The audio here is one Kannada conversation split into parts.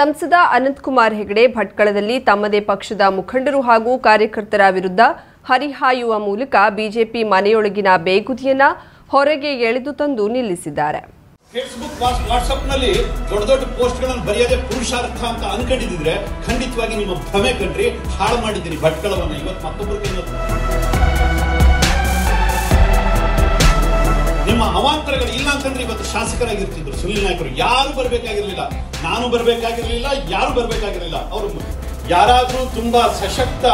ಸಂಸದ ಅನಂತಕುಮಾರ್ ಹೆಗಡೆ ಭಟ್ಕಳದಲ್ಲಿ ತಮ್ಮದೇ ಪಕ್ಷದ ಮುಖಂಡರು ಹಾಗೂ ಕಾರ್ಯಕರ್ತರ ವಿರುದ್ಧ ಹರಿಹಾಯುವ ಮೂಲಕ ಬಿಜೆಪಿ ಮನೆಯೊಳಗಿನ ಬೇಗುದಿಯನ್ನ ಹೊರಗೆ ಎಳೆದು ತಂದು ನಿಲ್ಲಿಸಿದ್ದಾರೆ. ಫೇಸ್ಬುಕ್ ವಾಟ್ಸ್ಆಪ್ನಲ್ಲಿ ನಲ್ಲಿ ದೊಡ್ಡ ದೊಡ್ಡ ಪೋಸ್ಟ್ಗಳನ್ನು ಬರೆಯದೆ ಪುರುಷಾರ್ಥ ಅಂತ ಅನ್ಕೊಂಡಿದ್ರೆ ಖಂಡಿತವಾಗಿ ನಿಮ್ಮ ಭ್ರಮೆ ಕಣ್ರಿ. ಹಾಳು ಮಾಡಿದ್ದೀರಿ ಭಟ್ಕಳವನ್ನು. ಇವತ್ತು ಮತ್ತೊಬ್ಬರ ಅವಾಂತರಗಳು ಇಲ್ಲ ಅಂತಂದ್ರೆ ಇವತ್ತು ಶಾಸಕರಾಗಿರ್ತಿದ್ರು. ಸುನಿಲ್ ನಾಯಕರು ಯಾರು ಬರ್ಬೇಕಾಗಿರ್ಲಿಲ್ಲ? ನಾನು ಬರ್ಬೇಕಾಗಿರ್ಲಿಲ್ಲ, ಯಾರು ಬರ್ಬೇಕಾಗಿರ್ಲಿಲ್ಲ? ಅವರು ಯಾರಾದ್ರೂ ತುಂಬಾ ಸಶಕ್ತ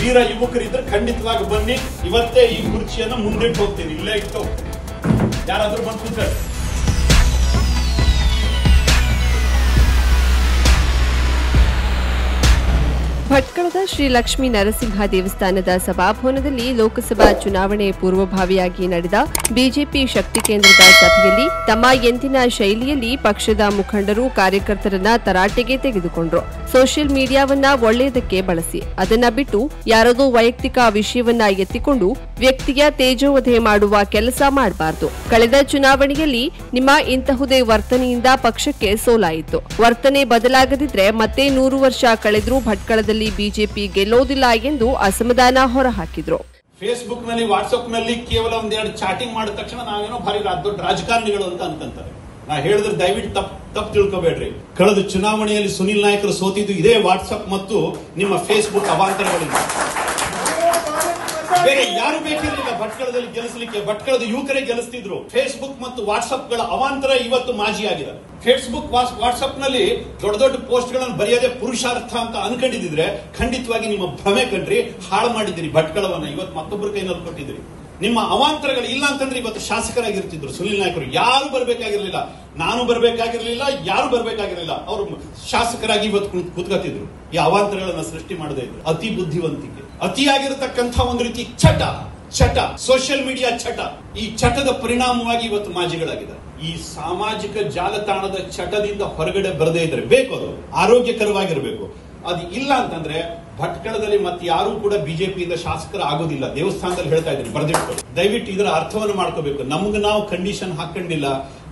ವೀರ ಯುವಕರಿದ್ರೆ ಖಂಡಿತವಾಗಿ ಬನ್ನಿ. ಇವತ್ತೇ ಈ ಕುರ್ಚಿಯನ್ನು ಮುಂದಿಟ್ಟು ಹೋಗ್ತೀನಿ. ಇಲ್ಲೇ ಇಟ್ಟು ಯಾರಾದರೂ ಬಂದು ಭಟ್ಕಳದ ಶ್ರೀ ಲಕ್ಷ್ಮೀ ನರಸಿಂಹ ದೇವಸ್ಥಾನದ ಸಭಾಭವನದಲ್ಲಿ ಲೋಕಸಭಾ ಚುನಾವಣೆ ಪೂರ್ವಭಾವಿಯಾಗಿ ನಡೆದ ಬಿಜೆಪಿ ಶಕ್ತಿ ಕೇಂದ್ರದ ಸಭೆಯಲ್ಲಿ ತಮ್ಮ ಎಂದಿನ ಶೈಲಿಯಲ್ಲಿ ಪಕ್ಷದ ಮುಖಂಡರು ಕಾರ್ಯಕರ್ತರನ್ನ ತರಾಟೆಗೆ ತೆಗೆದುಕೊಂಡ್ರು. ಸೋಷಿಯಲ್ ಮೀಡಿಯಾವನ್ನ ಒಳ್ಳೆಯದಕ್ಕೆ ಬಳಸಿ, ಅದನ್ನ ಬಿಟ್ಟು ಯಾರದೋ ವೈಯಕ್ತಿಕ ವಿಷಯವನ್ನ ಎತ್ತಿಕೊಂಡು ವ್ಯಕ್ತಿಯ ತೇಜೋವಧೆ ಮಾಡುವ ಕೆಲಸ ಮಾಡಬಾರದು. ಕಳೆದ ಚುನಾವಣೆಯಲ್ಲಿ ನಿಮ್ಮ ಇಂತಹುದೇ ವರ್ತನೆಯಿಂದ ಪಕ್ಷಕ್ಕೆ ಸೋಲಾಯಿತು. ವರ್ತನೆ ಬದಲಾಗದಿದ್ರೆ ಮತ್ತೆ ನೂರು ವರ್ಷ ಕಳೆದರೂ ಭಟ್ಕಳದಲ್ಲಿ ಬಿಜೆಪಿ ಗೆಲ್ಲೋದಿಲ್ಲ ಎಂದು ಅಸಮಾಧಾನ ಹೊರಹಾಕಿದ್ರು. ಫೇಸ್ಬುಕ್ನಲ್ಲಿ ವಾಟ್ಸ್ಆಪ್ನಲ್ಲಿ ಕೇವಲ ಒಂದೆರಡು ಚಾಟಿಂಗ್ ಮಾಡಿದ ತಕ್ಷಣ ನಾವೇನೋ ಭಾರಿ ದೊಡ್ಡ ರಾಜಕಾರಣಿಗಳು ಅಂತ ಅಂತಂತಾರೆ ನಾ ಹೇಳಿದ್ರೆ ದಯವಿಟ್ಟು ತಪ್ಪು ತಪ್ಪು ತಿಳ್ಕೊಬೇಡ್ರಿ. ಕಳೆದ ಚುನಾವಣೆಯಲ್ಲಿ ಸುನಿಲ್ ನಾಯಕರು ಸೋತಿದ್ದು ಇದೇ ವಾಟ್ಸ್ಆಪ್ ಮತ್ತು ನಿಮ್ಮ ಫೇಸ್ಬುಕ್ ಅವಾಂತರಗಳಿಂದ. ಬೇರೆ ಯಾರು ಬೇಕಿರಲಿಲ್ಲ ಭಟ್ಕಳದಲ್ಲಿ ಗೆಲ್ಲಿಸಲಿಕ್ಕೆ? ಭಟ್ಕಳದ ಯುವಕರೇ ಗೆಲ್ಲಿಸ್ತಿದ್ರು. ಫೇಸ್ಬುಕ್ ಮತ್ತು ವಾಟ್ಸ್ಆಪ್ಗಳ ಅವಾಂತರ ಇವತ್ತು ಮಾಜಿ ಆಗಿದೆ ಫೇಸ್ಬುಕ್ ವಾಟ್ಸ್ಆಪ್ನಲ್ಲಿ ದೊಡ್ಡ ದೊಡ್ಡ ಪೋಸ್ಟ್ಗಳನ್ನು ಬರೆಯದೆ ಪುರುಷಾರ್ಥ ಅಂತ ಅನ್ಕೊಂಡಿದ್ರೆ ಖಂಡಿತವಾಗಿ ನಿಮ್ಮ ಭ್ರಮೆ ಕಂಡ್ರಿ ಹಾಳು ಮಾಡಿದ್ದೀರಿ ಭಟ್ಕಳವನ್ನ. ಇವತ್ತು ಮತ್ತೊಬ್ಬರ ಕೈನಲ್ಲಿ ಕೊಟ್ಟಿದ್ರಿ ನಿಮ್ಮ ಅವಾಂತರಗಳು ಇಲ್ಲ ಅಂತಂದ್ರೆ ಇವತ್ತು ಶಾಸಕರಾಗಿರ್ತಿದ್ರು ಸುನಿಲ್ ನಾಯಕರು. ಯಾರು ಬರ್ಬೇಕಾಗಿರ್ಲಿಲ್ಲ. ನಾನು ಬರ್ಬೇಕಾಗಿರ್ಲಿಲ್ಲ, ಯಾರು ಬರಬೇಕಾಗಿರ್ಲಿಲ್ಲ. ಅವರು ಶಾಸಕರಾಗಿ ಇವತ್ತು ಕುಂತ್- ಕೂತ್ಕೊತಿದ್ರು ಈ ಅವಾಂತರಗಳನ್ನ ಸೃಷ್ಟಿ ಮಾಡದೇ ಇದ್ರು. ಅತಿ ಬುದ್ಧಿವಂತಿಕೆ. ಅತಿಯಾಗಿರತಕ್ಕಂಥ ಒಂದು ರೀತಿ ಚಟ ಚಟ ಸೋಷಿಯಲ್ ಮೀಡಿಯಾ ಚಟ. ಈ ಚಟದ ಪರಿಣಾಮವಾಗಿ ಇವತ್ತು ಮಾಜಿಗಳಾಗಿದೆ ಈ ಸಾಮಾಜಿಕ ಜಾಲತಾಣದ ಚಟದಿಂದ ಹೊರಗಡೆ ಬರದೇ ಇದ್ರೆ ಬೇಕು ಅದು. ಆರೋಗ್ಯಕರವಾಗಿರಬೇಕು. ಅದು ಇಲ್ಲ ಅಂತಂದ್ರೆ ಭಟ್ಕಳದಲ್ಲಿ ಮತ್ತೆ ಯಾರು ಕೂಡ ಬಿಜೆಪಿಯಿಂದ ಶಾಸಕರ ಆಗೋದಿಲ್ಲ ದೇವಸ್ಥಾನದಲ್ಲಿ ಹೇಳ್ತಾ ಇದ್ರು ಬರೆದಿಟ್ಕೊಳ್ಳಿ. ದಯವಿಟ್ಟು ಇದರ ಅರ್ಥವನ್ನು ಮಾಡ್ಕೋಬೇಕು. ನಮಗೆ ನಾವು ಕಂಡೀಷನ್ ಹಾಕೊಂಡಿಲ್ಲ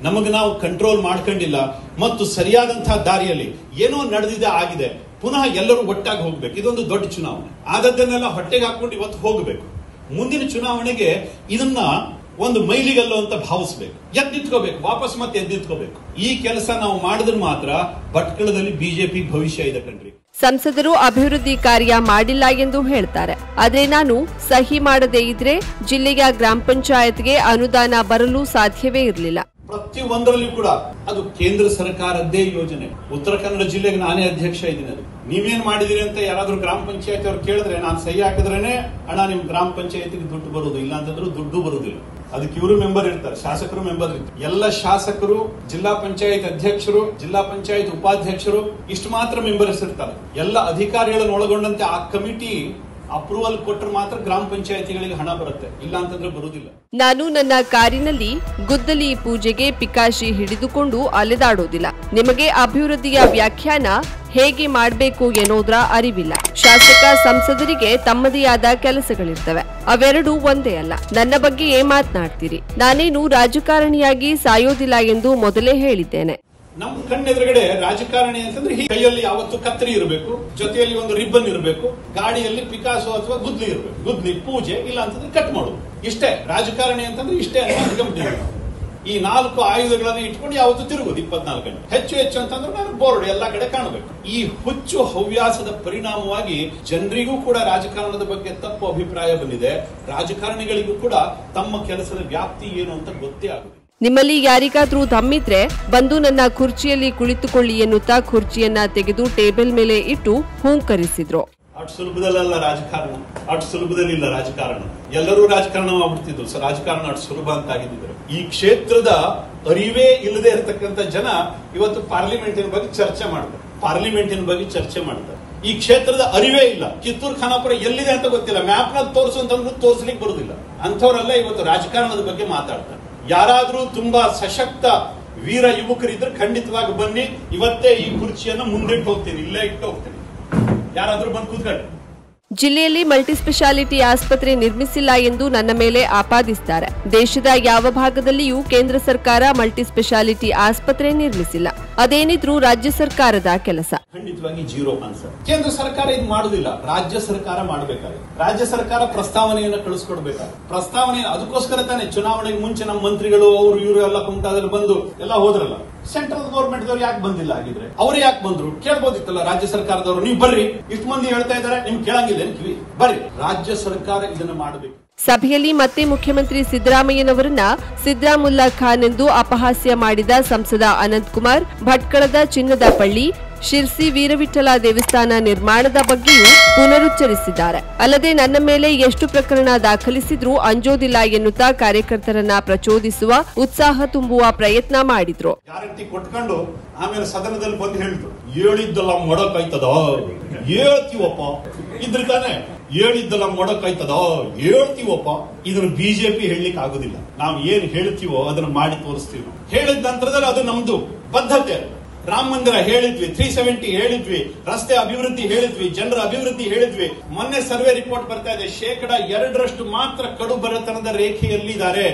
ನಮಗೆ ನಾವು ಕಂಟ್ರೋಲ್ ಮಾಡ್ಕೊಂಡಿಲ್ಲ, ಮತ್ತು ಸರಿಯಾದಂತಹ ದಾರಿಯಲ್ಲಿ ಏನೋ ನಡೆದಿದೆ, ಆಗಿದೆ. ಪುನಃ ಎಲ್ಲರೂ ಒಟ್ಟಾಗಿ ಹೋಗಬೇಕು. ಇದೊಂದು ದೊಡ್ಡ ಚುನಾವಣೆ. ಆದದ್ದನ್ನೆಲ್ಲ ಹೊಟ್ಟೆಗೆ ಹಾಕೊಂಡು ಇವತ್ತು ಹೋಗಬೇಕು. ಮುಂದಿನ ಚುನಾವಣೆಗೆ ಇದನ್ನ ಒಂದು ಮೈಲಿಗಲ್ಲು ಅಂತ ಭಾವಿಸ್ಬೇಕು. ಎದ್ದಿತ್ಕೋಬೇಕು ವಾಪಸ್ ಮತ್ತೆ ಎದ್ದಿತ್ಕೋಬೇಕು ಈ ಕೆಲಸ ನಾವು ಮಾಡಿದ್ರೆ ಮಾತ್ರ ಭಟ್ಕಳದಲ್ಲಿ ಬಿಜೆಪಿ ಭವಿಷ್ಯ ಇದೆ ಕಣ್ರಿ. ಸಂಸದರು ಅಭಿವೃದ್ಧಿ ಕಾರ್ಯ ಮಾಡಿಲ್ಲ ಎಂದು ಹೇಳ್ತಾರೆ. ಆದರೆ ನಾನು ಸಹಿ ಮಾಡದೇ ಇದ್ರೆ ಜಿಲ್ಲೆಯ ಗ್ರಾಮ ಪಂಚಾಯತ್ಗೆ ಅನುದಾನ ಬರಲು ಸಾಧ್ಯವೇ ಇರಲಿಲ್ಲ. ಪ್ರತಿ ಒಂದರಲ್ಲಿ ಕೂಡ ಅದು ಕೇಂದ್ರ ಸರ್ಕಾರದ್ದೇ ಯೋಜನೆ. ಉತ್ತರ ಕನ್ನಡ ಜಿಲ್ಲೆಗೆ ನಾನೇ ಅಧ್ಯಕ್ಷ ಇದ್ದೀನಿ ಅದು. ನೀವೇನ್ ಮಾಡಿದಿರಿ ಅಂತ ಯಾರಾದ್ರೂ ಗ್ರಾಮ ಪಂಚಾಯತ್ ಅವ್ರು ಕೇಳಿದ್ರೆ ನಾನು ಸಹಿ ಹಾಕಿದ್ರೇನೆ ಹಣ ನಿಮ್ ಗ್ರಾಮ ಪಂಚಾಯತಿಗೆ ದುಡ್ಡು ಬರೋದು ಇಲ್ಲ ಅಂತಂದ್ರು ದುಡ್ಡು ಬರೋದಿಲ್ಲ. ಅದಕ್ಕೆ ಇವರು ಮೆಂಬರ್ ಇರ್ತಾರೆ, ಶಾಸಕರು ಮೆಂಬರ್ ಇರ್ತಾರೆ. ಎಲ್ಲ ಶಾಸಕರು, ಜಿಲ್ಲಾ ಪಂಚಾಯತ್ ಅಧ್ಯಕ್ಷರು, ಜಿಲ್ಲಾ ಪಂಚಾಯತ್ ಉಪಾಧ್ಯಕ್ಷರು ಇಷ್ಟು ಮಾತ್ರ ಮೆಂಬರ್ಸ್ ಇರ್ತಾರೆ. ಎಲ್ಲ ಅಧಿಕಾರಿಗಳನ್ನು ಒಳಗೊಂಡಂತೆ ಆ ಕಮಿಟಿ ಅಪ್ರೂವಲ್ ಕೊಟ್ಟರೆ ಮಾತ್ರ ಗ್ರಾಮ ಪಂಚಾಯತಿಗಳಿಗೆ ಹಣ ಬರುತ್ತೆ. ಇಲ್ಲ ಅಂತಂದ್ರೆ ಬರುವುದಿಲ್ಲ. ನಾನು ನನ್ನ ಕಾರಿನಲ್ಲಿ ಗುದ್ದಲಿ ಪೂಜೆಗೆ ಪಿಕಾಶಿ ಹಿಡಿದುಕೊಂಡು ಅಲೆದಾಡೋದಿಲ್ಲ. ನಿಮಗೆ ಅಭಿವೃದ್ಧಿಯ ವ್ಯಾಖ್ಯಾನ ಹೇಗೆ ಮಾಡಬೇಕು ಎನ್ನುವುದರ ಅರಿವಿಲ್ಲ. ಶಾಸಕ ಸಂಸದರಿಗೆ ತಮ್ಮದೇ ಆದ ಕೆಲಸಗಳಿರ್ತವೆ. ಅವೆರಡೂ ಒಂದೇ ಅಲ್ಲ. ನನ್ನ ಬಗ್ಗೆಯೇ ಮಾತನಾಡ್ತೀರಿ? ನಾನೇನು ರಾಜಕಾರಣಿಯಾಗಿ ಸಾಯೋದಿಲ್ಲ ಎಂದು ಮೊದಲೇ ಹೇಳಿದ್ದೇನೆ. ನಮ್ಮ ಕಣ್ಣೆದುರುಗಡೆ ರಾಜಕಾರಣಿ ಅಂತಂದ್ರೆ ಈ ಕೈಯಲ್ಲಿ ಯಾವತ್ತು ಕತ್ತರಿ ಇರಬೇಕು, ಜೊತೆಯಲ್ಲಿ ಒಂದು ರಿಬ್ಬನ್ ಇರಬೇಕು, ಗಾಡಿಯಲ್ಲಿ ಪಿಕಾಸು ಅಥವಾ ಗುದ್ಲಿ ಇರಬೇಕು. ಗುದ್ಲಿ, ಪೂಜೆ, ಇಲ್ಲ ಅಂತಂದ್ರೆ ಕಟ್ ಮಾಡೋದು. ಇಷ್ಟೇ. ರಾಜಕಾರಣಿ ಅಂತಂದ್ರೆ ಇಷ್ಟೇ ಅಂತ. ಈ ನಾಲ್ಕು ಆಯುಧಗಳನ್ನು ಇಟ್ಕೊಂಡು ಯಾವತ್ತು ತಿರುಗುದು, ಇಪ್ಪತ್ನಾಲ್ಕು ಗಂಟೆ. ಹೆಚ್ಚು ಹೆಚ್ಚು ಅಂತಂದ್ರೆ ನಾನು ಬೋರ್ಡ್ ಎಲ್ಲಾ ಕಡೆ ಕಾಣಬೇಕು. ಈ ಹುಚ್ಚು ಹವ್ಯಾಸದ ಪರಿಣಾಮವಾಗಿ ಜನರಿಗೂ ಕೂಡ ರಾಜಕಾರಣದ ಬಗ್ಗೆ ತಪ್ಪು ಅಭಿಪ್ರಾಯ ಬಂದಿದೆ. ರಾಜಕಾರಣಿಗಳಿಗೂ ಕೂಡ ತಮ್ಮ ಕೆಲಸದ ವ್ಯಾಪ್ತಿ ಏನು ಅಂತ ಗೊತ್ತೇ ಆಗುದಿಲ್ಲ. ನಿಮ್ಮಲ್ಲಿ ಯಾರಿಗಾದ್ರೂ ದಮ್ಮಿದ್ರೆ ಬಂದು ನನ್ನ ಕುರ್ಚಿಯಲ್ಲಿ ಕುಳಿತುಕೊಳ್ಳಿ ಎನ್ನುತ್ತಾ ಕುರ್ಚಿಯನ್ನ ತೆಗೆದು ಟೇಬಲ್ ಮೇಲೆ ಇಟ್ಟು ಹೂಂಕರಿಸಿದ್ರು. ಅಷ್ಟು ಸುಲಭದಲ್ಲ ರಾಜಕಾರಣ. ಅಷ್ಟು ಸುಲಭದಲ್ಲಿ ಇಲ್ಲ ರಾಜಕಾರಣ. ಎಲ್ಲರೂ ರಾಜಕಾರಣ ಮಾಡ್ಬಿಡ್ತಿದ್ರು ಸೊ ರಾಜಕಾರಣ ಅಷ್ಟು ಸುಲಭ ಅಂತ ಆಗಿದ್ರು ಈ ಕ್ಷೇತ್ರದ ಅರಿವೇ ಇಲ್ಲದೆ ಇರತಕ್ಕಂತ ಜನ ಇವತ್ತು ಪಾರ್ಲಿಮೆಂಟಿನ ಬಗ್ಗೆ ಚರ್ಚೆ ಮಾಡ್ತಾರೆ. ಪಾರ್ಲಿಮೆಂಟಿನ ಬಗ್ಗೆ ಚರ್ಚೆ ಮಾಡ್ತಾರೆ. ಈ ಕ್ಷೇತ್ರದ ಅರಿವೇ ಇಲ್ಲ. ಕಿತ್ತೂರು, ಖಾನಾಪುರ ಎಲ್ಲಿದೆ ಅಂತ ಗೊತ್ತಿಲ್ಲ. ಮ್ಯಾಪ್ನಲ್ಲಿ ತೋರಿಸು ಅಂತಂದ್ರೆ ತೋರಿಸ್ಲಿಕ್ಕೆ ಬರುದಿಲ್ಲ. ಅಂಥವರೆಲ್ಲ ಇವತ್ತು ರಾಜಕಾರಣದ ಬಗ್ಗೆ ಮಾತಾಡ್ತಾರೆ. ಯಾರಾದ್ರೂ ತುಂಬಾ ಸಶಕ್ತ ವೀರ ಯುವಕರಿದ್ರೆ ಖಂಡಿತವಾಗಿ ಬನ್ನಿ. ಇವತ್ತೇ ಈ ಕುರ್ಚಿಯನ್ನು ಮುಂದಿಟ್ಟು ಹೋಗ್ತೀನಿ. ಇಲ್ಲೇ ಇಟ್ಟು ಹೋಗ್ತೀನಿ. ಯಾರಾದರೂ ಬಂದು ಕೂತ್ಕೊಳ್ಳಿ. ಜಿಲ್ಲೆಯಲ್ಲಿ ಮಲ್ಟಿಸ್ಪೆಷಾಲಿಟಿ ಆಸ್ಪತ್ರೆ ನಿರ್ಮಿಸಿಲ್ಲ ಎಂದು ನನ್ನ ಮೇಲೆ ಆಪಾದಿಸುತ್ತಾರೆ ದೇಶದ ಯಾವ ಭಾಗದಲ್ಲಿಯೂ ಕೇಂದ್ರ ಸರ್ಕಾರ ಮಲ್ಟಿಸ್ಪೆಷಾಲಿಟಿ ಆಸ್ಪತ್ರೆ ನಿರ್ಮಿಸಿಲ್ಲ. ಅದೇನಿದ್ರೂ ರಾಜ್ಯ ಸರ್ಕಾರದ ಕೆಲಸ. ಖಂಡಿತವಾಗಿ ಜೀರೋ ಆನ್ಸರ್ ಕೇಂದ್ರ ಸರ್ಕಾರ ಇದು ಮಾಡುದಿಲ್ಲ. ರಾಜ್ಯ ಸರ್ಕಾರ ಮಾಡಬೇಕಾದ್ರೆ ರಾಜ್ಯ ಸರ್ಕಾರ ಪ್ರಸ್ತಾವನೆಯನ್ನ ಕಳಿಸ್ಕೊಡ್ಬೇಕಾದ್ರೆ ಪ್ರಸ್ತಾವನೆ ಅದಕ್ಕೋಸ್ಕರ ತಾನೆ ಚುನಾವಣೆಗೆ ಮುಂಚೆ ನಮ್ಮ ಮಂತ್ರಿಗಳು, ಅವರು, ಇವರು ಎಲ್ಲ ಕುಮಟಾದಲ್ಲಿ ಬಂದು ಎಲ್ಲ ಹೋದ್ರಲ್ಲ. ಸೆಂಟ್ರಲ್ ಗೌರ್ಮೆಂಟ್ ದವರು ಯಾಕೆ ಬಂದಿಲ್ಲ ಆಗಿದ್ರೆ ಅವ್ರು ಯಾಕೆ ಬಂದ್ರು? ಕೇಳ್ಬೋದಿತ್ತಲ್ಲ ರಾಜ್ಯ ಸರ್ಕಾರದವರು. ನೀವು ಬರ್ರಿ. ಇಷ್ಟು ಮಂದಿ ಹೇಳ್ತಾ ಇದಾರೆ ನಿಮ್ ಕೇಳಂಗಿಲ್ಲ ಬರ್ರಿ. ರಾಜ್ಯ ಸರ್ಕಾರ ಇದನ್ನ ಮಾಡಬೇಕು. ಸಭೆಯಲ್ಲಿ ಮತ್ತೆ ಮುಖ್ಯಮಂತ್ರಿ ಸಿದ್ದರಾಮಯ್ಯನವರನ್ನ ಸಿದ್ದರಾಮುಲ್ಲಾ ಖಾನ್ ಎಂದು ಅಪಹಾಸ್ಯ ಮಾಡಿದ ಸಂಸದ ಅನಂತಕುಮಾರ್, ಭಟ್ಕಳದ ಚಿನ್ನದ ಪಳ್ಳಿ ಶಿರ್ಸಿ ವೀರವಿಠಲ ದೇವಸ್ಥಾನ ನಿರ್ಮಾಣದ ಬಗ್ಗೆಯೂ ಪುನರುಚ್ಚರಿಸಿದ್ದಾರೆ. ಅಲ್ಲದೆ ನನ್ನ ಮೇಲೆ ಎಷ್ಟು ಪ್ರಕರಣ ದಾಖಲಿಸಿದ್ರೂ ಅಂಜೋದಿಲ್ಲ ಎನ್ನುತ್ತಾ ಕಾರ್ಯಕರ್ತರನ್ನ ಪ್ರಚೋದಿಸುವ ಉತ್ಸಾಹ ತುಂಬುವ ಪ್ರಯತ್ನ ಮಾಡಿದ್ರು. ಆಮೇಲೆ ಸದನದಲ್ಲಿ ಬಂದು ಹೇಳಿದ್ರು ಹೇಳಿದ್ದಲ್ಲ ಮೊಡಕಾಯ್ತದ ಹೇಳ್ತೀವಪ್ಪ, ಇದ್ರ ತಾನೆ. ಹೇಳಿದ್ದಲ್ಲ ಮೊಡಕಾಯ್ತದ? ಹೇಳ್ತೀವಪ್ಪ. ಇದನ್ನ ಬಿಜೆಪಿ ಹೇಳಲಿಕ್ಕೆ ಆಗುದಿಲ್ಲ. ನಾವು ಏನ್ ಹೇಳ್ತೀವೋ ಅದನ್ನ ಮಾಡಿ ತೋರಿಸ್ತೀವಿ. ಹೇಳಿದ ನಂತರದಲ್ಲಿ ಅದು ನಮ್ದು ಬದ್ಧತೆ. ರಾಮ ಮಂದಿರ ಹೇಳಿದ್ವಿ ತ್ರೀ ಸೆವೆಂಟಿ ಹೇಳಿದ್ವಿ, ರಸ್ತೆ ಅಭಿವೃದ್ಧಿ ಹೇಳಿದ್ವಿ, ಜನರ ಅಭಿವೃದ್ಧಿ ಹೇಳಿದ್ವಿ. ಮೊನ್ನೆ ಸರ್ವೆ ರಿಪೋರ್ಟ್ ಬರ್ತಾ ಇದೆ, ಶೇಕಡ ಎರಡರಷ್ಟು ಮಾತ್ರ ಕಡು ಬಡತನದ ರೇಖೆಯಲ್ಲಿ ಇದ್ದಾರೆ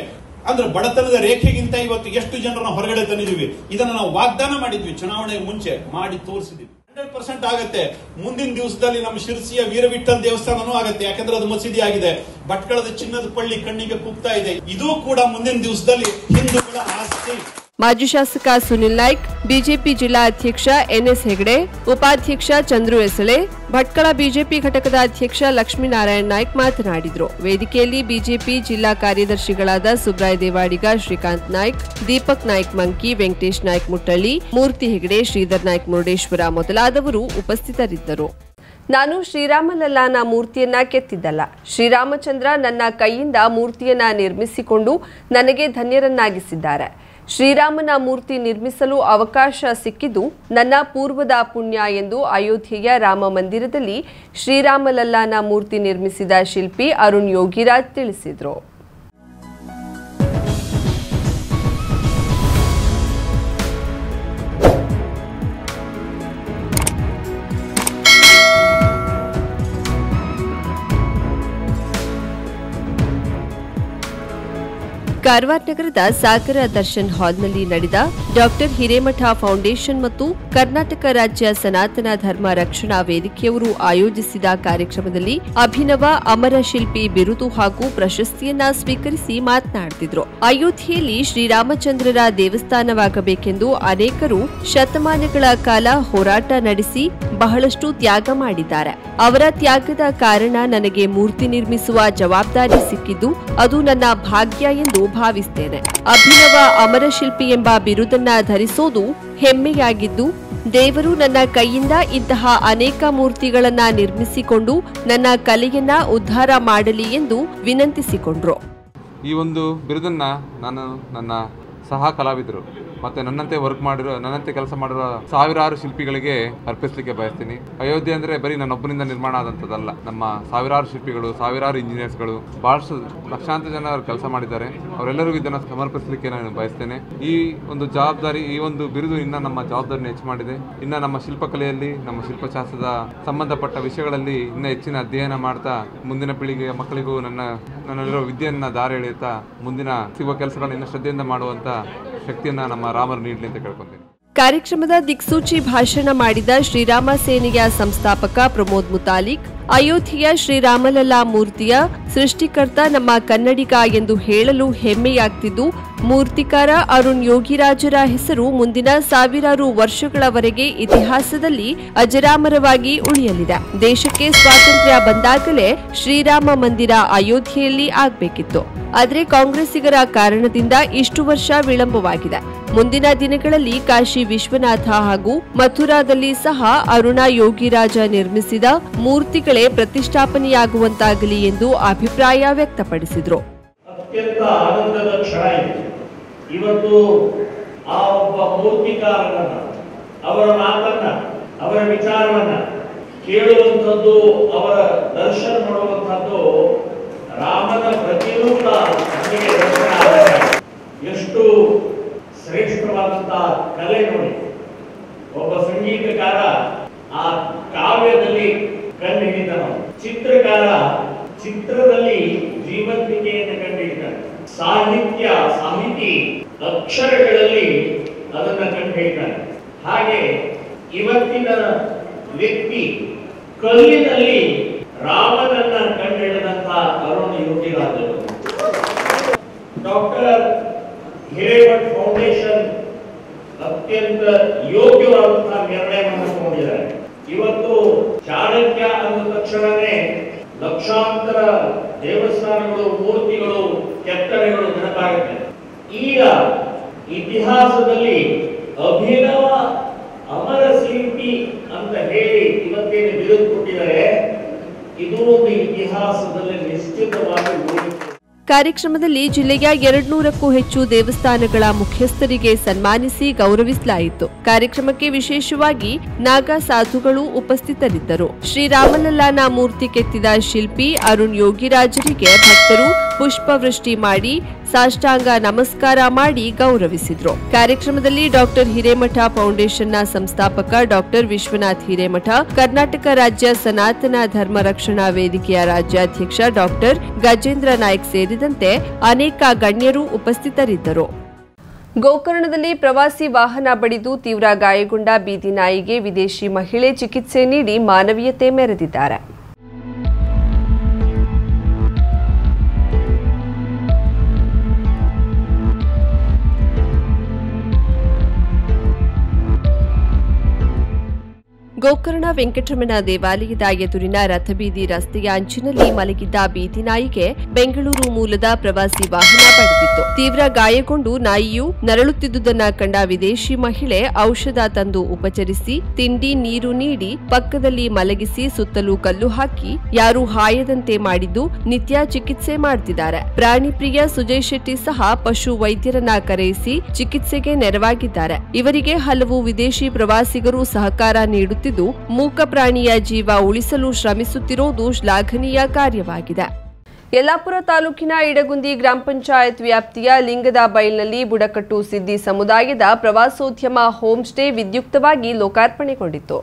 ಅಂದ್ರೆ ಬಡತನದ ರೇಖೆಗಿಂತ ಇವತ್ತು ಎಷ್ಟು ಜನರನ್ನ ಹೊರಗಡೆ ತಂದಿದ್ವಿ ಇದನ್ನ ನಾವು ವಾಗ್ದಾನ ಮಾಡಿದ್ವಿ ಚುನಾವಣೆಗೆ ಮುಂಚೆ. ಮಾಡಿ ತೋರಿಸಿದ್ವಿ ಹಂಡ್ರೆಡ್ ಪರ್ಸೆಂಟ್ ಆಗುತ್ತೆ. ಮುಂದಿನ ದಿವಸದಲ್ಲಿ ನಮ್ಮ ಶಿರಸಿಯ ವೀರವಿಠಲ್ ದೇವಸ್ಥಾನನೂ ಆಗುತ್ತೆ. ಯಾಕಂದ್ರೆ ಅದು ಮಸೀದಿ ಆಗಿದೆ ಭಟ್ಕಳದ ಚಿನ್ನದ ಪಳ್ಳಿ ಕಣ್ಣಿಗೆ ಕುಗ್ತಾ ಇದೆ. ಇದು ಕೂಡ ಮುಂದಿನ ದಿವಸದಲ್ಲಿ ಹಿಂದೂಗಳ ಆಸ್ತಿ. ಮಾಜಿ ಶಾಸಕ ಸುನಿಲ್ ನಾಯ್ಕ್, ಬಿಜೆಪಿ ಜಿಲ್ಲಾ ಅಧ್ಯಕ್ಷ ಎನ್ಎಸ್ ಹೆಗಡೆ, ಉಪಾಧ್ಯಕ್ಷ ಚಂದ್ರು ಎಸಳೆ ಭಟ್ಕಳ ಬಿಜೆಪಿ ಘಟಕದ ಅಧ್ಯಕ್ಷ ಲಕ್ಷ್ಮೀನಾರಾಯಣ ನಾಯ್ಕ್ ಮಾತನಾಡಿದರು. ವೇದಿಕೆಯಲ್ಲಿ ಬಿಜೆಪಿ ಜಿಲ್ಲಾ ಕಾರ್ಯದರ್ಶಿಗಳಾದ ಸುಬ್ರಾಯ್ ದೇವಾಡಿಗ, ಶ್ರೀಕಾಂತ್ ನಾಯ್ಕ್, ದೀಪಕ್ ನಾಯ್ಕ್ ಮಂಕಿ, ವೆಂಕಟೇಶ್ ನಾಯ್ಕ್ ಮುಟ್ಟಳ್ಳಿ, ಮೂರ್ತಿ ಹೆಗಡೆ, ಶ್ರೀಧರ್ ನಾಯ್ಕ್ ಮುರುಡೇಶ್ವರ ಮೊದಲಾದವರು ಉಪಸ್ಥಿತರಿದ್ದರು. ನಾನು ಶ್ರೀರಾಮಲಲ್ಲಾನ ಮೂರ್ತಿಯನ್ನ ಕೆತ್ತಿದ್ದಲ್ಲ. ಶ್ರೀರಾಮಚಂದ್ರ ನನ್ನ ಕೈಯಿಂದ ಮೂರ್ತಿಯನ್ನ ನಿರ್ಮಿಸಿಕೊಂಡು ನನಗೆ ಧನ್ಯರನ್ನಾಗಿಸಿದ್ದಾರೆ. ಶ್ರೀರಾಮನ ಮೂರ್ತಿ ನಿರ್ಮಿಸಲು ಅವಕಾಶ ಸಿಕ್ಕಿದ್ದು ನನ್ನ ಪೂರ್ವದ ಪುಣ್ಯ ಎಂದು ಅಯೋಧ್ಯೆಯ ರಾಮ ಮಂದಿರದಲ್ಲಿ ಶ್ರೀರಾಮಲಲ್ಲಾನ ಮೂರ್ತಿ ನಿರ್ಮಿಸಿದ ಶಿಲ್ಪಿ ಅರುಣ್ ಯೋಗಿರಾಜ್ ತಿಳಿಸಿದರು. ಕಾರವಾರ ನಗರದ ಸಾಗರ ದರ್ಶನ್ ಹಾಲ್ನಲ್ಲಿ ನಡೆದ ಡಾಕ್ಟರ್ ಹಿರೇಮಠ ಫೌಂಡೇಶನ್ ಮತ್ತು ಕರ್ನಾಟಕ ರಾಜ್ಯ ಸನಾತನ ಧರ್ಮ ರಕ್ಷಣಾ ವೇದಿಕೆಯವರು ಆಯೋಜಿಸಿದ ಕಾರ್ಯಕ್ರಮದಲ್ಲಿ ಅಭಿನವ ಅಮರ ಶಿಲ್ಪಿ ಬಿರುದು ಹಾಗೂ ಪ್ರಶಸ್ತಿಯನ್ನ ಸ್ವೀಕರಿಸಿ ಮಾತನಾಡುತ್ತಿದ್ರು ಅಯೋಧ್ಯೆಯಲ್ಲಿ ಶ್ರೀರಾಮಚಂದ್ರರ ದೇವಸ್ಥಾನವಾಗಬೇಕೆಂದು ಅನೇಕರು ಶತಮಾನಗಳ ಕಾಲ ಹೋರಾಟ ನಡೆಸಿ ಬಹಳಷ್ಟು ತ್ಯಾಗ ಮಾಡಿದ್ದಾರೆ. ಅವರ ತ್ಯಾಗದ ಕಾರಣ ನನಗೆ ಮೂರ್ತಿ ನಿರ್ಮಿಸುವ ಜವಾಬ್ದಾರಿ ಸಿಕ್ಕಿದ್ದು ಅದು ನನ್ನ ಭಾಗ್ಯ ಎಂದು ಭಾವಿಸ್ತೇನೆ. ಅಭಿನವ ಅಮರಶಿಲ್ಪಿ ಎಂಬ ಬಿರುದನ್ನ ಧರಿಸೋದು ಹೆಮ್ಮೆಯಾಗಿದ್ದು, ದೇವರು ನನ್ನ ಕೈಯಿಂದ ಇಂತಹ ಅನೇಕ ಮೂರ್ತಿಗಳನ್ನ ನಿರ್ಮಿಸಿಕೊಂಡು ನನ್ನ ಕಲೆಯನ್ನ ಉದ್ಧಾರ ಮಾಡಲಿ ಎಂದು ವಿನಂತಿಸಿಕೊಂಡ್ರು. ಈ ಒಂದು ಬಿರುದನ್ನ ನಾನು ನನ್ನ ಸಹ ಕಲಾವಿದರು ಮತ್ತು ನನ್ನಂತೆ ವರ್ಕ್ ಮಾಡಿರೋ, ನನ್ನಂತೆ ಕೆಲಸ ಮಾಡಿರೋ ಸಾವಿರಾರು ಶಿಲ್ಪಿಗಳಿಗೆ ಅರ್ಪಿಸಲಿಕ್ಕೆ ಬಯಸ್ತೀನಿ. ಅಯೋಧ್ಯೆ ಅಂದರೆ ಬರೀ ನನ್ನೊಬ್ಬನಿಂದ ನಿರ್ಮಾಣ ಆದಂಥದ್ದಲ್ಲ. ನಮ್ಮ ಸಾವಿರಾರು ಶಿಲ್ಪಿಗಳು, ಸಾವಿರಾರು ಇಂಜಿನಿಯರ್ಸ್ಗಳು ಭಾಳಷ್ಟು ಲಕ್ಷಾಂತರ ಜನ ಕೆಲಸ ಮಾಡಿದ್ದಾರೆ. ಅವರೆಲ್ಲರಿಗೂ ಇದನ್ನು ಸಮರ್ಪಿಸಲಿಕ್ಕೆ ನಾನು ಬಯಸ್ತೇನೆ. ಈ ಒಂದು ಜವಾಬ್ದಾರಿ, ಈ ಒಂದು ಬಿರುದು ಇನ್ನ ನಮ್ಮ ಜವಾಬ್ದಾರಿನ ಹೆಚ್ಚು ಮಾಡಿದೆ ಇನ್ನು ನಮ್ಮ ಶಿಲ್ಪಕಲೆಯಲ್ಲಿ, ನಮ್ಮ ಶಿಲ್ಪಶಾಸ್ತ್ರದ ಸಂಬಂಧಪಟ್ಟ ವಿಷಯಗಳಲ್ಲಿ ಇನ್ನೂ ಹೆಚ್ಚಿನ ಅಧ್ಯಯನ ಮಾಡ್ತಾ, ಮುಂದಿನ ಪೀಳಿಗೆಯ ಮಕ್ಕಳಿಗೂ ನನ್ನ, ನನ್ನಲ್ಲಿರೋ ವಿದ್ಯೆಯನ್ನು ದಾರಿ ಎಳೆಯುತ್ತಾ, ಮುಂದಿನ ಸಿಗುವ ಕೆಲಸಗಳನ್ನು ಇನ್ನೂ ಶ್ರದ್ಧೆಯಿಂದ ಮಾಡುವಂಥ ಶಕ್ತಿಯನ್ನು ನಮ್ಮ ರಾಮರು ನೀಡಲಿ ಅಂತ ಕೇಳ್ಕೊತೀನಿ. ಕಾರ್ಯಕ್ರಮದ ದಿಕ್ಸೂಚಿ ಭಾಷಣ ಮಾಡಿದ ಶ್ರೀರಾಮ ಸೇನೆಯ ಸಂಸ್ಥಾಪಕ ಪ್ರಮೋದ್ ಮುತಾಲಿಕ್, ಅಯೋಧ್ಯೆಯ ಶ್ರೀರಾಮಲಲ್ಲಾ ಮೂರ್ತಿಯ ಸೃಷ್ಟಿಕರ್ತ ನಮ್ಮ ಕನ್ನಡಿಗ ಎಂದು ಹೇಳಲು ಹೆಮ್ಮೆಯಾಗ್ತಿದ್ದು ಮೂರ್ತಿಕಾರ ಅರುಣ್ ಯೋಗಿರಾಜರ ಹೆಸರು ಮುಂದಿನ ಸಾವಿರಾರು ವರ್ಷಗಳವರೆಗೆ ಇತಿಹಾಸದಲ್ಲಿ ಅಜರಾಮರವಾಗಿ ಉಳಿಯಲಿದೆ. ದೇಶಕ್ಕೆ ಸ್ವಾತಂತ್ರ್ಯ ಬಂದಾಗಲೇ ಶ್ರೀರಾಮ ಮಂದಿರ ಅಯೋಧ್ಯೆಯಲ್ಲಿ ಆಗಬೇಕಿತ್ತು. ಆದರೆ ಕಾಂಗ್ರೆಸ್ಸಿಗರ ಕಾರಣದಿಂದ ಇಷ್ಟು ವರ್ಷ ವಿಳಂಬವಾಗಿದೆ. ಮುಂದಿನ ದಿನಗಳಲ್ಲಿ ಕಾಶಿ ವಿಶ್ವನಾಥ ಹಾಗೂ ಮಥುರಾದಲ್ಲಿ ಸಹ ಅರುಣ ಯೋಗಿರಾಜ ನಿರ್ಮಿಸಿದ ಮೂರ್ತಿಗಳೇ ಪ್ರತಿಷ್ಠಾಪನೆಯಾಗುವಂತಾಗಲಿ ಎಂದು ಅಭಿಪ್ರಾಯ ವ್ಯಕ್ತಪಡಿಸಿದರು. ಅತ್ಯಂತ ಆನಂದದ ಕ್ಷಣ ಇದೆ. ಇವತ್ತು ಆ ಒಬ್ಬ ಮೂರ್ತಿಕಾರನ ಅವರ ಮಾತನ್ನ, ಅವರ ವಿಚಾರವನ್ನ ಕೇಳುವಂಥದ್ದು, ಅವರ ದರ್ಶನ ಮಾಡುವಂಥದ್ದು ರಾಮನ ಪ್ರತಿರೂಪ ನಮಗೆ ದರ್ಶನ. ಎಷ್ಟು ಶ್ರೇಷ್ಠವಾದಂತಹ ಕಲೆ ನೋಡಿ. ಒಬ್ಬ ಸಂಗೀತಕಾರ ಆ ಕಾವ್ಯದಲ್ಲಿ ಕಣ್ಣು ಚಿತ್ರಕಾರ ಚಿತ್ರದಲ್ಲಿ ಜೀವಂತಿಕೆಯನ್ನು ಕಂಡುಹಿಡಿತಾನೆ ಸಾಹಿತ್ಯ, ಸಾಹಿತಿ ಅಕ್ಷರಗಳಲ್ಲಿ ಅದನ್ನ ಕಂಡುಹಿಡಿತಾನೆ ಹಾಗೆ ಇವತ್ತಿನ ವ್ಯಕ್ತಿ ಕಲ್ಲಿನಲ್ಲಿ ರಾಮನನ್ನ ಕಂಡಿಡದಂತಹ ಕರುಣ ಯೋಗಿರಾಜರು. ಡಾಕ್ಟರ್ ಹಿರೇಮಠ್ ಫೌಂಡೇಶನ್ ಅತ್ಯಂತ ಯೋಗ್ಯವಾದಂತಹ ನಿರ್ಣಯವನ್ನು ತಗೊಂಡಿದ್ದಾರೆ. ಇವತ್ತು ಚಾಣಕ್ಯ ಅಂದ ತಕ್ಷಣವೇ ಲಕ್ಷಾಂತರ ದೇವಸ್ಥಾನಗಳು, ಮೂರ್ತಿಗಳು, ಕೆತ್ತನೆಗಳು ನೆನಪಾಗುತ್ತೆ. ಈಗ ಇತಿಹಾಸದಲ್ಲಿ ಅಭಿನವ ಅಮರ ಶಿಲ್ಪಿ ಅಂತ ಹೇಳಿ ಇವತ್ತೇನು ಬಿರುದು ಕೊಟ್ಟಿದ್ದಾರೆ ಇದು ಒಂದು ಇತಿಹಾಸದಲ್ಲಿ ನಿಶ್ಚಿತವಾಗಿ ಕಾರ್ಯಕ್ರಮದಲ್ಲಿ ಜಿಲ್ಲೆಯ ಎರಡ್ನೂರಕ್ಕೂ ಹೆಚ್ಚು ದೇವಸ್ಥಾನಗಳ ಮುಖ್ಯಸ್ಥರಿಗೆ ಸನ್ಮಾನಿಸಿ ಗೌರವಿಸಲಾಯಿತು. ಕಾರ್ಯಕ್ರಮಕ್ಕೆ ವಿಶೇಷವಾಗಿ ನಾಗಾ ಸಾಧುಗಳು ಉಪಸ್ಥಿತರಿದ್ದರು. ಶ್ರೀರಾಮಲಲ್ಲಾನ ಮೂರ್ತಿ ಕೆತ್ತಿದ ಶಿಲ್ಪಿ ಅರುಣ್ ಯೋಗಿರಾಜರಿಗೆ ಭಕ್ತರು ಪುಷ್ಪವೃಷ್ಟಿ ಮಾಡಿ ಸಾಷ್ಟಾಂಗ ನಮಸ್ಕಾರ ಮಾಡಿ ಗೌರವಿಸಿದ್ರು. ಕಾರ್ಯಕ್ರಮದಲ್ಲಿ ಡಾಕ್ಟರ್ ಹಿರೇಮಠ ಫೌಂಡೇಶನ್ನ ಸಂಸ್ಥಾಪಕ ಡಾಕ್ಟರ್ ವಿಶ್ವನಾಥ್ ಹಿರೇಮಠ, ಕರ್ನಾಟಕ ರಾಜ್ಯ ಸನಾತನ ಧರ್ಮ ರಕ್ಷಣಾ ವೇದಿಕೆಯ ರಾಜ್ಯಾಧ್ಯಕ್ಷ ಡಾಕ್ಟರ್ ಗಜೇಂದ್ರ ನಾಯ್ಕ್ ಸೇರಿದಂತೆ ಅನೇಕ ಗಣ್ಯರು ಉಪಸ್ಥಿತರಿದ್ದರು. ಗೋಕರ್ಣದಲ್ಲಿ ಪ್ರವಾಸಿ ವಾಹನ ಬಡಿದು ತೀವ್ರ ಗಾಯಗೊಂಡ ಬೀದಿ ನಾಯಿಗೆ ವಿದೇಶಿ ಮಹಿಳೆ ಚಿಕಿತ್ಸೆ ನೀಡಿ ಮಾನವೀಯತೆ ಮೆರೆದಿದ್ದಾರೆ. ಗೋಕರ್ಣ ವೆಂಕಟರಮಣ ದೇವಾಲಯದ ಎದುರಿನ ರಥಬೀದಿ ರಸ್ತೆಯ ಅಂಚಿನಲ್ಲಿ ಮಲಗಿದ್ದ ಬೀದಿ ನಾಯಿಗೆ ಬೆಂಗಳೂರು ಮೂಲದ ಪ್ರವಾಸಿ ವಾಹನ ಪಡೆದಿತ್ತು. ತೀವ್ರ ಗಾಯಗೊಂಡು ನಾಯಿಯು ನರಳುತ್ತಿದ್ದುದನ್ನ ಕಂಡ ವಿದೇಶಿ ಮಹಿಳೆ ಔಷಧ ತಂದು ಉಪಚರಿಸಿ ತಿಂಡಿ ನೀರು ನೀಡಿ ಪಕ್ಕದಲ್ಲಿ ಮಲಗಿಸಿ ಸುತ್ತಲೂ ಕಲ್ಲು ಹಾಕಿ ಯಾರು ಹಾಯದಂತೆ ಮಾಡಿದ್ದು ನಿತ್ಯ ಚಿಕಿತ್ಸೆ ಮಾಡ್ತಿದ್ದಾರೆ. ಪ್ರಾಣಿ ಪ್ರಿಯ ಸುಜಯ್ ಶೆಟ್ಟಿ ಸಹ ಪಶು ವೈದ್ಯರನ್ನ ಕರೆಯಿಸಿ ಚಿಕಿತ್ಸೆಗೆ ನೆರವಾಗಿದ್ದಾರೆ. ಇವರಿಗೆ ಹಲವು ವಿದೇಶಿ ಪ್ರವಾಸಿಗರು ಸಹಕಾರ ನೀಡುತ್ತಿದ್ದು ಮೂಕ ಪ್ರಾಣಿಯ ಜೀವ ಉಳಿಸಲು ಶ್ರಮಿಸುತ್ತಿರುವುದು ಶ್ಲಾಘನೀಯ ಕಾರ್ಯವಾಗಿದೆ. ಯಲ್ಲಾಪುರ ತಾಲೂಕಿನ ಇಡಗುಂದಿ ಗ್ರಾಮ ಪಂಚಾಯತ್ ವ್ಯಾಪ್ತಿಯ ಲಿಂಗದ ಬೈಲ್ನಲ್ಲಿ ಬುಡಕಟ್ಟು ಸಿದ್ದಿ ಸಮುದಾಯದ ಪ್ರವಾಸೋದ್ಯಮ ಹೋಮ್ಸ್ಟೇ ಸ್ಟೇ ವಿದ್ಯುಕ್ತವಾಗಿ ಲೋಕಾರ್ಪಣೆಗೊಂಡಿತು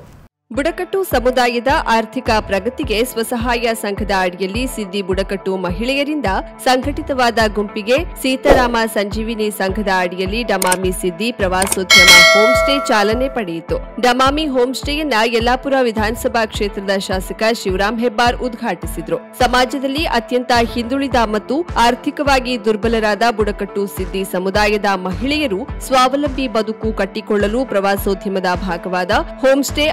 ಬುಡಕಟ್ಟು ಸಮುದಾಯದ ಆರ್ಥಿಕ ಪ್ರಗತಿಗೆ ಸ್ವಸಹಾಯ ಸಂಘದ ಅಡಿಯಲ್ಲಿ ಸಿದ್ದಿ ಬುಡಕಟ್ಟು ಮಹಿಳೆಯರಿಂದ ಸಂಘಟಿತವಾದ ಗುಂಪಿಗೆ ಸೀತಾರಾಮ ಸಂಜೀವಿನಿ ಸಂಘದ ಅಡಿಯಲ್ಲಿ ಡಮಾಮಿ ಸಿದ್ದಿ ಪ್ರವಾಸೋದ್ಯಮ ಹೋಮ್ ಚಾಲನೆ ಪಡೆಯಿತು. ಡಮಾಮಿ ಹೋಮ್ ಸ್ಟೇಯನ್ನ ಯಲ್ಲಾಪುರ ವಿಧಾನಸಭಾ ಕ್ಷೇತ್ರದ ಶಾಸಕ ಶಿವರಾಮ್ ಹೆಬ್ಬಾರ್ ಉದ್ಘಾಟಿಸಿದ್ರು. ಸಮಾಜದಲ್ಲಿ ಅತ್ಯಂತ ಹಿಂದುಳಿದ ಮತ್ತು ಆರ್ಥಿಕವಾಗಿ ದುರ್ಬಲರಾದ ಬುಡಕಟ್ಟು ಸಿದ್ದಿ ಸಮುದಾಯದ ಮಹಿಳೆಯರು ಸ್ವಾವಲಂಬಿ ಬದುಕು ಕಟ್ಟಿಕೊಳ್ಳಲು ಪ್ರವಾಸೋದ್ಯಮದ ಭಾಗವಾದ ಹೋಮ್ ಸ್ಟೇ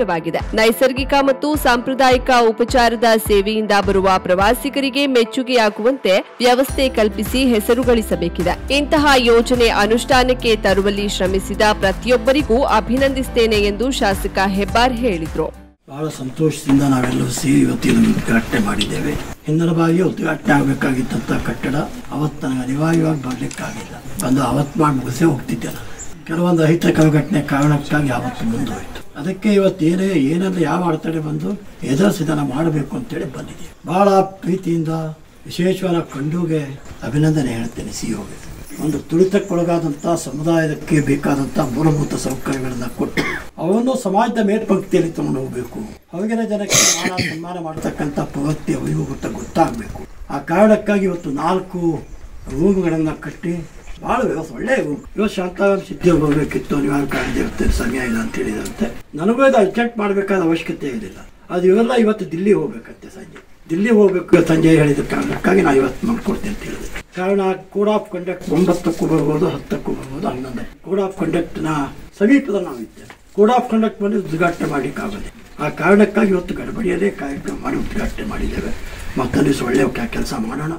ಅನುಕೂಲವಾಗಿದೆ. ನೈಸರ್ಗಿಕ ಮತ್ತು ಸಾಂಪ್ರದಾಯಿಕ ಉಪಚಾರದ ಸೇವೆಯಿಂದ ಬರುವ ಪ್ರವಾಸಿಗರಿಗೆ ಮೆಚ್ಚುಗೆಯಾಗುವಂತೆ ವ್ಯವಸ್ಥೆ ಕಲ್ಪಿಸಿ ಹೆಸರು ಗಳಿಸಬೇಕಿದೆ. ಇಂತಹ ಯೋಜನೆ ಅನುಷ್ಠಾನಕ್ಕೆ ತರುವಲ್ಲಿ ಶ್ರಮಿಸಿದ ಪ್ರತಿಯೊಬ್ಬರಿಗೂ ಅಭಿನಂದಿಸುತ್ತೇನೆ ಎಂದು ಶಾಸಕ ಹೆಬ್ಬಾರ್ ಹೇಳಿದರು. ಬಹಳ ಸಂತೋಷದಿಂದ ನಾವೆಲ್ಲರೂ ಸೇರಿ ಇವತ್ತಿನ ಉದ್ಘಾಟನೆ ಮಾಡಿದ್ದೇವೆ. ಹಿಂದಿನ ಬಾರಿ ಉದ್ಘಾಟನೆ ಆಗಬೇಕಾಗಿದ್ದಂಥ ಕಟ್ಟಡ ಅವತ್ತು ನನಗೆ ಅನಿವಾರ್ಯವಾಗಿ ಬರಲಿಕ್ಕಾಗಿಲ್ಲ. ಬಂದು ಅವತ್ತು ಮಾಡಿ ಮುಗಿಸೇ ಹೋಗ್ತಿದ್ದೆ ನಾನು. ಕೆಲವೊಂದು ಅಹಿತಕರ ಘಟನೆ ಕಾರಣಕ್ಕಾಗಿ ಯಾವತ್ತು ಮುಂದುವರಿತು. ಅದಕ್ಕೆ ಇವತ್ತು ಏನೇ ಏನಾದರೂ ಯಾವ ಅಡೆತಡೆ ಬಂದು ಎದುರಿಸಿದನ ಮಾಡಬೇಕು ಅಂತೇಳಿ ಬಂದಿದೆ. ಬಹಳ ಪ್ರೀತಿಯಿಂದ, ವಿಶೇಷವಾದ ಕಂಡುಗೆ ಅಭಿನಂದನೆ ಹೇಳ್ತೇನೆ ಸಿ ಹೋಗಿ ಒಂದು ತುಳಿತಕ್ಕೊಳಗಾದಂಥ ಸಮುದಾಯಕ್ಕೆ ಬೇಕಾದಂಥ ಮೂಲಭೂತ ಸೌಕರ್ಯಗಳನ್ನು ಕೊಟ್ಟು ಅವನು ಸಮಾಜದ ಮೇಲ್ಪಂಕ್ತಿಯಲ್ಲಿ ತಗೊಂಡು ಹೋಗಬೇಕು. ಅವಾಗಿನ ಜನಕ್ಕೆ ಮಾನ ಸನ್ಮಾನ ಮಾಡತಕ್ಕಂಥ ಪ್ರವೃತ್ತಿ ಗೊತ್ತ ಗೊತ್ತಾಗಬೇಕು. ಆ ಕಾರಣಕ್ಕಾಗಿ ಇವತ್ತು ನಾಲ್ಕು ರೂಮ್ಗಳನ್ನು ಕಟ್ಟಿ ಭಾಳ ವ್ಯವಸ್ಥೆ ಒಳ್ಳೆಯ ರೂಮ್ ಇವತ್ತು ಶಾಂತಾರಾಮ್ ಸಿದ್ಧಿ ಹೋಗಬೇಕಿತ್ತು ಅನಿವಾರ್ಯ ಕಾರಣ ಇರುತ್ತೆ ಸಮಯ ಇಲ್ಲ ಅಂತ ಹೇಳಿದಂತೆ ನನಗೂ ಇದು ಅರ್ಜೆಂಟ್ ಮಾಡಬೇಕಾದ ಅವಶ್ಯಕತೆ ಇರಲಿಲ್ಲ ಅದು ಇವೆಲ್ಲ ಇವತ್ತು ದಿಲ್ಲಿ ಹೋಗ್ಬೇಕಂತೆ ಸಂಜೆ. ದಿಲ್ಲಿ ಹೋಗ್ಬೇಕು ಸಂಜೆ ಹೇಳಿದ ಕಾರಣಕ್ಕಾಗಿ ನಾನು ಇವತ್ತು ಮಾಡ್ಕೊಡ್ತೇನೆ ಅಂತ ಹೇಳಿದೆ. ಕಾರಣ ಕೋಡ್ ಆಫ್ ಕಂಡಕ್ಟ್ ಒಂಬತ್ತಕ್ಕೂ ಬರ್ಬೋದು, ಹತ್ತಕ್ಕೂ ಬರ್ಬೋದು ಹನ್ನೊಂದು ಕೋಡ್ ಆಫ್ ಕಂಡಕ್ಟ್ನ ಸಮೀಪದ ನಾವು ಇದ್ದೇವೆ. ಕೋಡ್ ಆಫ್ ಕಂಡಕ್ಟ್ ಮಾಡಿ ಉದ್ಘಾಟನೆ ಮಾಡಲಿಕ್ಕಾಗದೆ ಆ ಕಾರಣಕ್ಕಾಗಿ ಇವತ್ತು ಗಡಬಡಿಯಲ್ಲೇ ಕಾರ್ಯಕ್ರಮ ಮಾಡಿ ಉದ್ಘಾಟನೆ ಮಾಡಿದ್ದೇವೆ. ದಿವಸ ಒಳ್ಳೆಯ ಕೆಲಸ ಮಾಡೋಣ.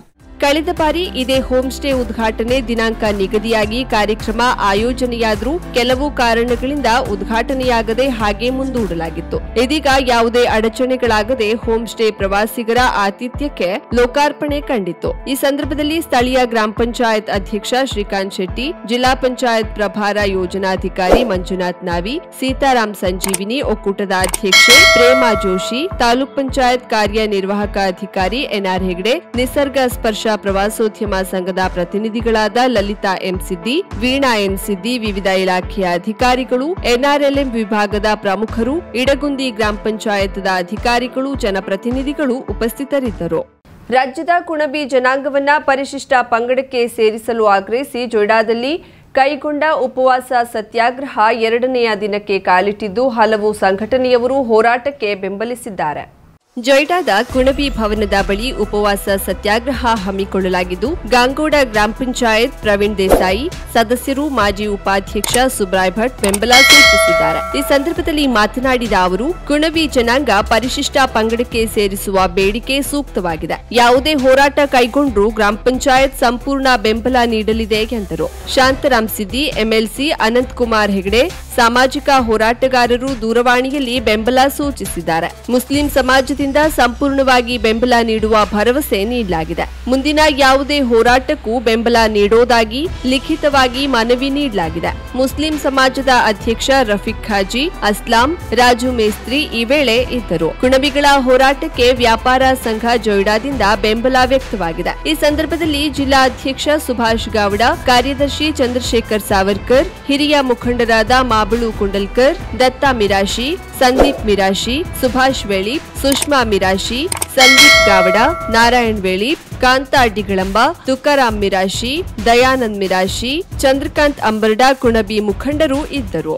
ಕಳೆದ ಬಾರಿ ಇದೇ ಹೋಮ್ ಸ್ಟೇ ಉದ್ಘಾಟನೆ ದಿನಾಂಕ ನಿಗದಿಯಾಗಿ ಕಾರ್ಯಕ್ರಮ ಆಯೋಜನೆಯಾದರೂ ಕೆಲವು ಕಾರಣಗಳಿಂದ ಉದ್ಘಾಟನೆಯಾಗದೆ ಹಾಗೆ ಮುಂದೂಡಲಾಗಿತ್ತು. ಇದೀಗ ಯಾವುದೇ ಅಡಚಣೆಗಳಾಗದೆ ಹೋಮ್ ಸ್ಟೇ ಪ್ರವಾಸಿಗರ ಆತಿಥ್ಯಕ್ಕೆ ಲೋಕಾರ್ಪಣೆ ಕಂಡಿತ್ತು. ಈ ಸಂದರ್ಭದಲ್ಲಿ ಸ್ಥಳೀಯ ಗ್ರಾಮ ಪಂಚಾಯತ್ ಅಧ್ಯಕ್ಷ ಶ್ರೀಕಾಂತ್ ಶೆಟ್ಟಿ, ಜಿಲ್ಲಾ ಪಂಚಾಯತ್ ಪ್ರಭಾರ ಯೋಜನಾಧಿಕಾರಿ ಮಂಜುನಾಥ್ ನಾವಿ, ಸೀತಾರಾಮ್ ಸಂಜೀವಿನಿ, ಒಕ್ಕೂಟದ ಅಧ್ಯಕ್ಷೆ ಪ್ರೇಮಾ ಜೋಶಿ, ತಾಲೂಕ್ ಪಂಚಾಯತ್ ಕಾರ್ಯನಿರ್ವಾಹಕ ಅಧಿಕಾರಿ ಎನ್ಆರ್ ಹೆಗ್ಡೆ, ನಿಸರ್ಗ ಸ್ಪರ್ಶ ಪ್ರವಾಸೋದ್ಯಮ ಸಂಘದ ಪ್ರತಿನಿಧಿಗಳಾದ ಲಲಿತಾ ಎಂ ಸಿದ್ದಿ, ವೀಣಾ ಎಂ ಸಿದ್ದಿ, ವಿವಿಧ ಇಲಾಖೆಯ ಅಧಿಕಾರಿಗಳು, ಎನ್ಆರ್ಎಲ್ಎಂ ವಿಭಾಗದ ಪ್ರಮುಖರು, ಇಡಗುಂದಿ ಗ್ರಾಮ ಪಂಚಾಯತ್ದ ಅಧಿಕಾರಿಗಳು, ಜನಪ್ರತಿನಿಧಿಗಳು ಉಪಸ್ಥಿತರಿದ್ದರು. ರಾಜ್ಯದ ಕುಣಬಿ ಜನಾಂಗವನ್ನ ಪರಿಶಿಷ್ಟ ಪಂಗಡಕ್ಕೆ ಸೇರಿಸಲು ಆಗ್ರಹಿಸಿ ಜೊಯ್ಡಾದಲ್ಲಿ ಕೈಗೊಂಡ ಉಪವಾಸ ಸತ್ಯಾಗ್ರಹ ಎರಡನೆಯ ದಿನಕ್ಕೆ ಕಾಲಿಟ್ಟಿದ್ದು ಹಲವು ಸಂಘಟನೆಯವರು ಹೋರಾಟಕ್ಕೆ ಬೆಂಬಲಿಸಿದ್ದಾರೆ. ಜೊಯ್ಡಾದ ಕುಣಬಿ ಭವನದ ಬಳಿ ಉಪವಾಸ ಸತ್ಯಾಗ್ರಹ ಹಮ್ಮಿಕೊಳ್ಳಲಾಗಿದ್ದು, ಗಾಂಗೋಡ ಗ್ರಾಮ ಪಂಚಾಯತ್ ಪ್ರವೀಣ್ ದೇಸಾಯಿ, ಸದಸ್ಯರು ಮಾಜಿ ಉಪಾಧ್ಯಕ್ಷ ಸುಬ್ರಾಯ್ ಭಟ್ ಬೆಂಬಲ ಸೂಚಿಸಿದ್ದಾರೆ. ಈ ಸಂದರ್ಭದಲ್ಲಿ ಮಾತನಾಡಿದ ಅವರು, ಕುಣಬಿ ಜನಾಂಗ ಪರಿಶಿಷ್ಟ ಪಂಗಡಕ್ಕೆ ಸೇರಿಸುವ ಬೇಡಿಕೆ ಸೂಕ್ತವಾಗಿದೆ. ಯಾವುದೇ ಹೋರಾಟ ಕೈಗೊಂಡರೂ ಗ್ರಾಮ ಪಂಚಾಯತ್ ಸಂಪೂರ್ಣ ಬೆಂಬಲ ನೀಡಲಿದೆ ಎಂದರು. ಶಾಂತರಾಮ್ ಸಿದ್ದಿ, ಎಂಎಲ್ಸಿ ಅನಂತ್ ಕುಮಾರ್ ಹೆಗಡೆ, ಸಾಮಾಜಿಕ ಹೋರಾಟಗಾರರು ದೂರವಾಣಿಯಲ್ಲಿ ಬೆಂಬಲ ಸೂಚಿಸಿದ್ದಾರೆ. ಮುಸ್ಲಿಂ ಸಮಾಜದಿಂದ ಸಂಪೂರ್ಣವಾಗಿ ಬೆಂಬಲ ನೀಡುವ ಭರವಸೆ ನೀಡಲಾಗಿದೆ. ಮುಂದಿನ ಯಾವುದೇ ಹೋರಾಟಕ್ಕೂ ಬೆಂಬಲ ನೀಡೋದಾಗಿ ಲಿಖಿತವಾಗಿ ಮನವಿ ನೀಡಲಾಗಿದೆ. ಮುಸ್ಲಿಂ ಸಮಾಜದ ಅಧ್ಯಕ್ಷ ರಫೀಕ್ ಖಾಜಿ, ಅಸ್ಲಾಂ ರಾಜು ಮೇಸ್ತ್ರಿ ಈ ವೇಳೆ ಇದ್ದರು. ಕುಣಬಿಗಳ ಹೋರಾಟಕ್ಕೆ ವ್ಯಾಪಾರ ಸಂಘ ಜೊಯ್ಡಾದಿಂದ ಬೆಂಬಲ ವ್ಯಕ್ತವಾಗಿದೆ. ಈ ಸಂದರ್ಭದಲ್ಲಿ ಜಿಲ್ಲಾ ಅಧ್ಯಕ್ಷ ಸುಭಾಷ್ ಗೌಡ, ಕಾರ್ಯದರ್ಶಿ ಚಂದ್ರಶೇಖರ್ ಸಾವರ್ಕರ್, ಹಿರಿಯ ಮುಖಂಡರಾದ ಮಾಬಳು ಕುಂಡಲ್ಕರ್, ದತ್ತಾ ಮಿರಾಶಿ, ಸಂದೀಪ್ ಮಿರಾಶಿ, ಸುಭಾಷ್ ವೇಳಿಪ್ ಸುಷ್ಮಾ ಮಿರಾಶಿ, ಸಂದೀಪ್ ಗಾವಡ, ನಾರಾಯಣ್ ವೇಳಿ, ಕಾಂತಾ ಅಡ್ಡಿಗಳಂಬ ತುಕಾರಾಮ್ ಮಿರಾಶಿ, ದಯಾನಂದ್ ಮಿರಾಶಿ, ಚಂದ್ರಕಾಂತ್ ಅಂಬರ್ಡಾ, ಕುಣಬಿ ಮುಖಂಡರು ಇದ್ದರು.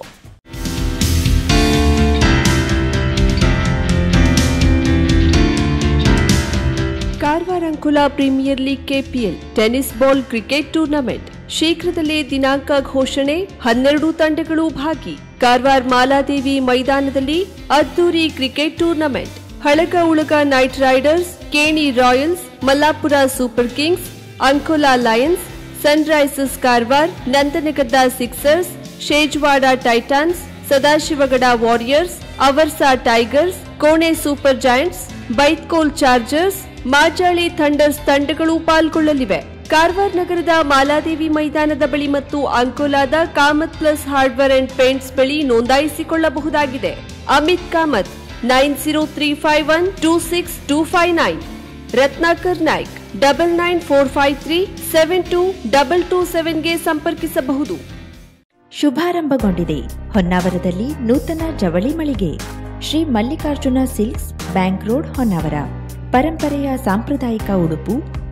Karwar Ankola premier league KPL tennis ball cricket tournament. ಶೀಘ್ರದಲ್ಲೇ ದಿನಾಂಕ ಘೋಷಣೆ, ಹನ್ನೆರಡು ತಂಡಗಳು ಭಾಗಿ. ಕಾರವಾರ ಮಾಲಾದೇವಿ ಮೈದಾನದಲ್ಲಿ ಅದ್ದೂರಿ cricket tournament. Halaga Ulaga knight riders, Keni royals, Mallapur super kings, Ankola lions, sunrisers Karwar, Nandangadda sixers, Shejwad titans, Sadashivgad warriors, Aversa tigers, Kone super giants, Baithkol chargers, Majali thunders ತಂಡಗಳು ಪಾಲ್ಗೊಳ್ಳಲಿವೆ. ಕಾರವಾರ ನಗರದ ಮಾಲಾದೇವಿ ಮೈದಾನದ ಬಳಿ ಮತ್ತು ಅಂಕೋಲಾದ Kamath plus hardware and paints ಬಳಿ ನೋಂದಾಯಿಸಿಕೊಳ್ಳಬಹುದಾಗಿದೆ. Amit Kamath. Nine zero three five one two six two five nine. Ratnakar Naik double nine four five three seven two double two ಸೆವೆನ್ಗೆ ಸಂಪರ್ಕಿಸಬಹುದು. ಶುಭಾರಂಭಗೊಂಡಿದೆ. ಹೊನ್ನಾವರದಲ್ಲಿ ನೂತನ ಜವಳಿ ಮಳಿಗೆ. Shri Mallikarjuna silks bank road Honnavar. ಪರಂಪರೆಯ ಸಾಂಪ್ರದಾಯಿಕ ಉಡುಪು